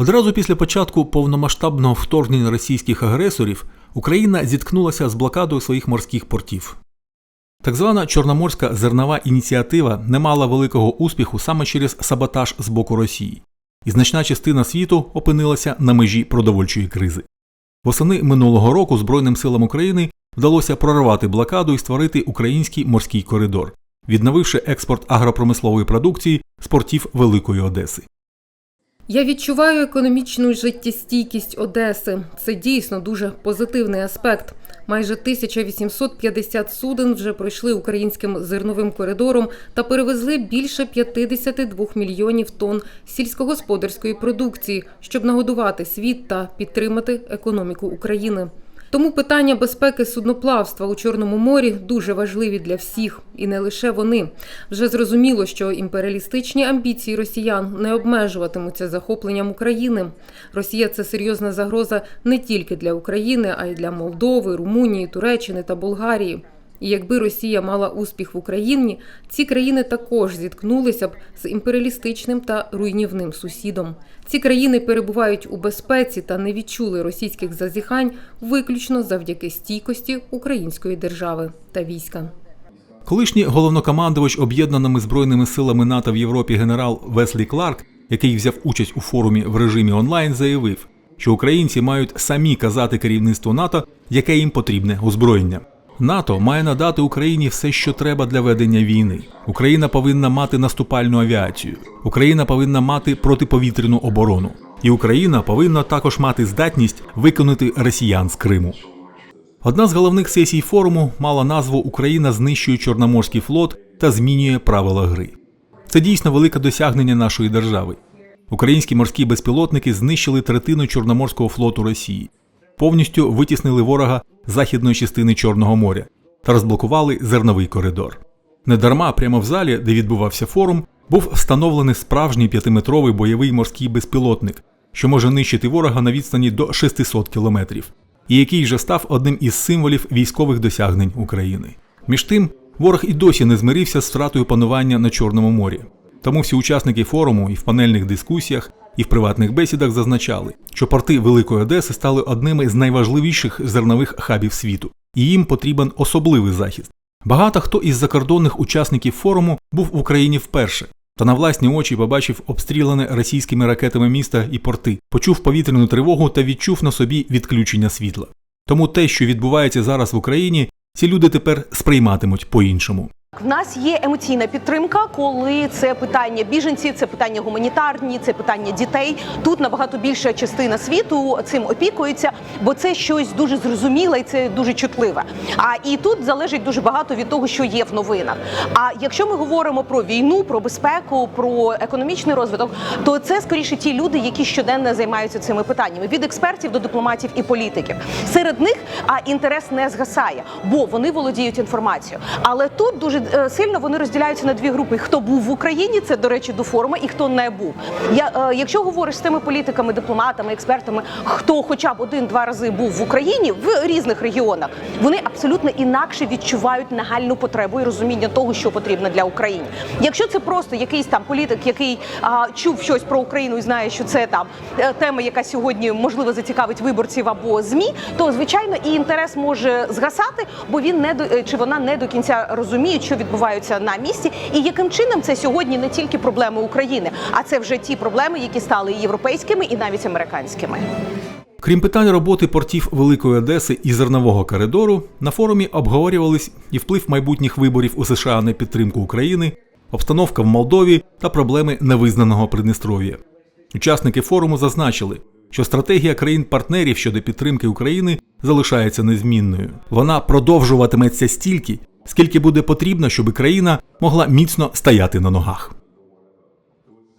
Одразу після початку повномасштабного вторгнення російських агресорів Україна зіткнулася з блокадою своїх морських портів. Так звана Чорноморська зернова ініціатива не мала великого успіху саме через саботаж з боку Росії, і значна частина світу опинилася на межі продовольчої кризи. Восени минулого року Збройним силам України вдалося прорвати блокаду і створити український морський коридор, відновивши експорт агропромислової продукції з портів Великої Одеси. Я відчуваю економічну життєстійкість Одеси. Це дійсно дуже позитивний аспект. Майже 1850 суден вже пройшли українським зерновим коридором та перевезли більше 52 мільйонів тонн сільськогосподарської продукції, щоб нагодувати світ та підтримати економіку України. Тому питання безпеки судноплавства у Чорному морі дуже важливі для всіх, і не лише вони. Вже зрозуміло, що імперіалістичні амбіції росіян не обмежуватимуться захопленням України. Росія це серйозна загроза не тільки для України, а й для Молдови, Румунії, Туреччини та Болгарії. І якби Росія мала успіх в Україні, ці країни також зіткнулися б з імперіалістичним та руйнівним сусідом. Ці країни перебувають у безпеці та не відчули російських зазіхань виключно завдяки стійкості української держави та війська. Колишній головнокомандувач об'єднаними збройними силами НАТО в Європі генерал Веслі Кларк, який взяв участь у форумі в режимі онлайн, заявив, що українці мають самі казати керівництву НАТО, яке їм потрібне озброєння. НАТО має надати Україні все, що треба для ведення війни. Україна повинна мати наступальну авіацію. Україна повинна мати протиповітряну оборону. І Україна повинна також мати здатність виконати росіян з Криму. Одна з головних сесій форуму мала назву Україна знищує Чорноморський флот та змінює правила гри. Це дійсно велике досягнення нашої держави. Українські морські безпілотники знищили третину Чорноморського флоту Росії, повністю витіснили ворога західної частини Чорного моря та розблокували зерновий коридор. Недарма прямо в залі, де відбувався форум, був встановлений справжній п'ятиметровий бойовий морський безпілотник, що може нищити ворога на відстані до 600 кілометрів, і який вже став одним із символів військових досягнень України. Між тим, ворог і досі не змирився з втратою панування на Чорному морі. Тому всі учасники форуму і в панельних дискусіях, і в приватних бесідах зазначали, що порти Великої Одеси стали одними з найважливіших зернових хабів світу, і їм потрібен особливий захист. Багато хто із закордонних учасників форуму був в Україні вперше, та на власні очі побачив обстріляне російськими ракетами міста і порти, почув повітряну тривогу та відчув на собі відключення світла. Тому те, що відбувається зараз в Україні, ці люди тепер сприйматимуть по-іншому. В нас є емоційна підтримка, коли це питання біженців, це питання гуманітарні, це питання дітей. Тут набагато більша частина світу цим опікується, бо це щось дуже зрозуміле і це дуже чутливе. А і тут залежить дуже багато від того, що є в новинах. А якщо ми говоримо про війну, про безпеку, про економічний розвиток, то це скоріше ті люди, які щоденно займаються цими питаннями від експертів до дипломатів і політиків. Серед них а інтерес не згасає, бо вони володіють інформацією. Але тут дуже е, сильно вони розділяються на дві групи: хто був в Україні, це до речі, до форуму, і хто не був. Я е, якщо говориш з тими політиками, дипломатами, експертами, хто хоча б один-два рази був в Україні в різних регіонах, вони абсолютно інакше відчувають нагальну потребу і розуміння того, що потрібно для України. Якщо це просто якийсь там політик, який а, чув щось про Україну і знає, що це там е, тема, яка сьогодні можливо зацікавить виборців або змі, то звичайно і інтерес може згасати, бо він не до е, чи вона не до кінця розуміє, що відбувається на місці, і яким чином це сьогодні не тільки проблеми України, а це вже ті проблеми, які стали європейськими, і навіть американськими. Крім питань роботи портів Великої Одеси і зернового коридору, на форумі обговорювались і вплив майбутніх виборів у США на підтримку України, обстановка в Молдові та проблеми невизнаного Придністров'я. Учасники форуму зазначили, що стратегія країн-партнерів щодо підтримки України залишається незмінною. Вона продовжуватиметься стільки, скільки буде потрібно, щоб країна могла міцно стояти на ногах.